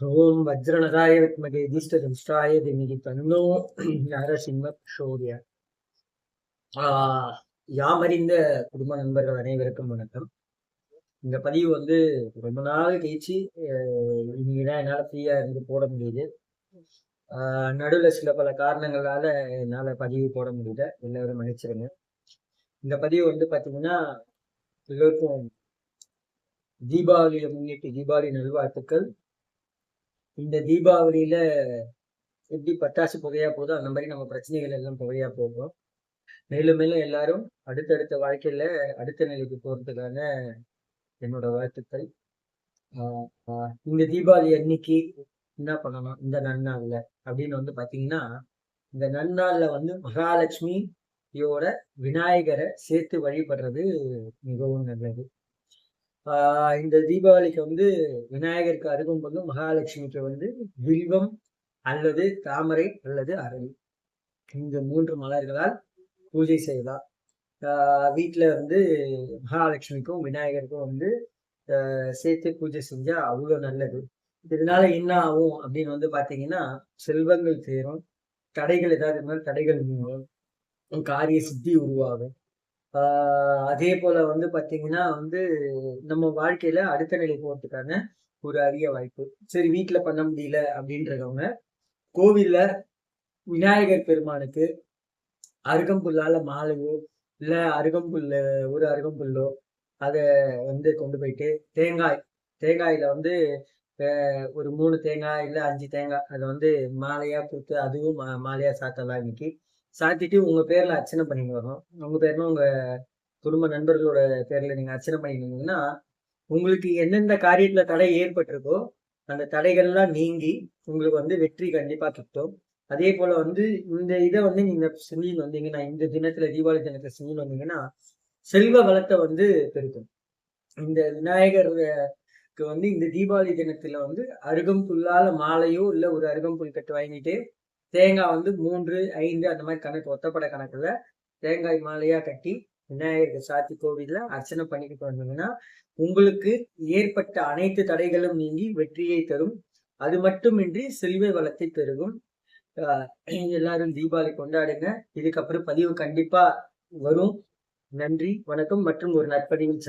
ஓம் வஜ்ரநதாய வித்மகே தீஷ்டதிஷ்டாய திமிகி தன்னோ நரசிம்ம சோரிய யாமறிந்த குடும்ப நண்பர்கள் அனைவருக்கும் வணக்கம். இந்த பதிவு வந்து ரொம்ப நாள் கழிச்சு இன்னைக்குதான் என்னால் ஃப்ரீயாக இருந்து போட முடியுது. நடுவில் சில பல காரணங்களால என்னால் பதிவு போட முடியல. எல்லாரும் மன்னிச்சிருங்க. இந்த பதிவு வந்து பார்த்தீங்கன்னா எல்லோருக்கும் தீபாவளியை முன்னிட்டு தீபாவளி நல்வாழ்த்துக்கள். இந்த தீபாவளியில எப்படி பட்டாசு புகையா போதோ அந்த மாதிரி நம்ம பிரச்சனைகள் எல்லாம் புகையா போகும். மேலும் மேலும் எல்லாரும் அடுத்தடுத்த வாழ்க்கையில அடுத்த நிலைக்கு போறதுக்கான என்னோட வாழ்த்துக்கள். இந்த தீபாவளி அன்னைக்கு என்ன பண்ணணும்? இந்த நன்னாள்ல அப்படின்னு வந்து பாத்தீங்கன்னா இந்த நன்னாள்ல வந்து மகாலட்சுமியோட விநாயகரை சேர்த்து வழிபடுறது மிகவும் நல்லது. இந்த தீபாவளிக்கு வந்து விநாயகருக்கு அருகும்போது மகாலட்சுமிக்கு வந்து வில்வம் அல்லது தாமரை அல்லது அரளி. இந்த மூன்று மலர்களால் பூஜை செய்யலாம். வீட்டில் வந்து மகாலட்சுமிக்கும் விநாயகருக்கும் வந்து சேர்த்து பூஜை செஞ்சால் அவ்வளோ நல்லது. இதனால என்ன ஆகும் அப்படின்னு வந்து பார்த்தீங்கன்னா செல்வங்கள் சேரும். தடைகள் ஏதாவது இருந்தாலும் தடைகள் காரிய சித்தி உருவாகும். அதே போல வந்து பார்த்தீங்கன்னா வந்து நம்ம வாழ்க்கையில அடுத்த நிலை போகிறதுக்கான ஒரு அரிய வாய்ப்பு. சரி வீட்டில் பண்ண முடியல அப்படின்றவங்க கோவில்ல விநாயகர் பெருமானுக்கு அருகம்புல்லால மாலையோ இல்லை அருகம்புல்ல ஒரு அருகம்புல்லோ அதை வந்து கொண்டு போயிட்டு தேங்காய் தேங்காயில வந்து ஒரு மூணு தேங்காய் இல்லை அஞ்சு தேங்காய் அதை வந்து மாலையா கொடுத்து அதுவும் மாலையா சாத்தலாம் இன்னைக்கு சாத்திட்டு உங்க பேர்ல அர்ச்சனை பண்ணிட்டு வரணும் உங்க பேர்ல உங்க குடும்ப நண்பர்களோட பேர்ல நீங்க அர்ச்சனை பண்ணிருந்தீங்கன்னா உங்களுக்கு எந்தெந்த காரியத்துல தடை ஏற்பட்டிருக்கோ அந்த தடைகள்லாம் நீங்கி உங்களுக்கு வந்து வெற்றி கண்டிப்பா கிட்டும். அதே போல வந்து இந்த இதை வந்து நீங்க செஞ்சுன்னு வந்தீங்கன்னா இந்த தினத்துல தீபாவளி தினத்துல செஞ்சுன்னு வந்தீங்கன்னா செல்வ வளத்தை வந்து பெருக்கும். இந்த விநாயகருக்கு வந்து இந்த தீபாவளி தினத்துல வந்து அருகம்புல்லால மாலையோ இல்ல ஒரு அருகம்புல் கட்டு வாங்கிட்டு தேங்காய் வந்து மூன்று ஐந்து அந்த மாதிரி கணக்கு ஒத்தப்பட கணக்குல தேங்காய் மாலையா கட்டி விநாயகருக்கு சாத்தி கோவில்ல அர்ச்சனை பண்ணிக்கிட்டு வந்தீங்கன்னா உங்களுக்கு ஏற்பட்ட அனைத்து தடைகளும் நீங்கி வெற்றியை தரும். அது மட்டுமின்றி செல்வ வளத்தை பெருகும். எல்லாரும் தீபாவளி கொண்டாடுங்க. இதுக்கப்புறம் பதிவு கண்டிப்பா வரும். நன்றி வணக்கம் மற்றும் ஒரு நற்பதிவில்